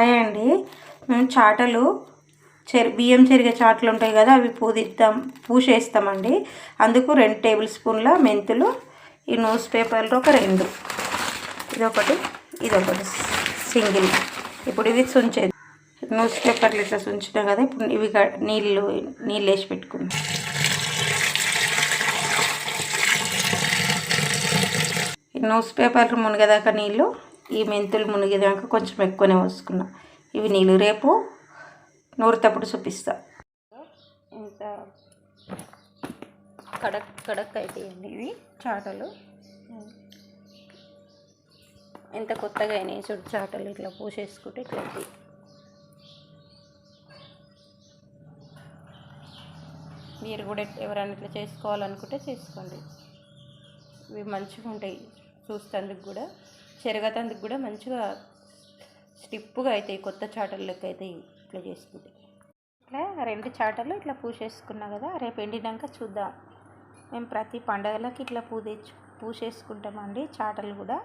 Hi అండి? మేము చాటలు చెరి బియ్యం చెరిగే చాటలు ఉంటాయి కదా అవి పూదిద్దాం పూసేస్తామండి. అందుకు రెండు టేబుల్ స్పూన్ల మెంతులు ఈ న్యూస్ పేపర్లు ఒక రెండు. ఇదొకటి ఇదొకటి సింగిల్. ఇప్పుడు ఇవి సుంచేది న్యూస్ పేపర్లు ఇట్లా సుంచినా కదా ఇప్పుడు ఇవి నీళ్ళు నీళ్ళు వేసి పెట్టుకుందాం. ఈ న్యూస్ పేపర్లు మునిగేదాకా నీళ్ళు ఈ మెంతులు మునిగేదాకా కొంచెం ఎక్కువనే పోసుకున్నా. ఇవి నీళ్ళు రేపు నూరుతప్పుడు చూపిస్తా. ఇంత కడక్ కడక్ అయిపోయింది ఇవి చాటలు. ఎంత కొత్తగా అయినాయి చూడు చాటలు ఇట్లా పూసేసుకుంటే ఇట్లా అవుతాయి. మీరు కూడా ఎవరైనా ఇట్లా చేసుకోవాలనుకుంటే చేసుకోండి. ఇవి మంచిగా ఉంటాయి చూస్తందుకు కూడా చెరగతందుకు కూడా మంచిగా స్టిప్పుగా అవుతాయి కొత్త చాటలు అయితే అవుతాయి ఇట్లా చేసుకుంటే. ఇట్లా రెండు చాటలు ఇట్లా పూసేసుకున్నా కదా రేపు ఎండినాక చూద్దాం. మేము ప్రతి పండగలకి ఇట్లా పూదే పూసేసుకుంటామండి చాటలు కూడా.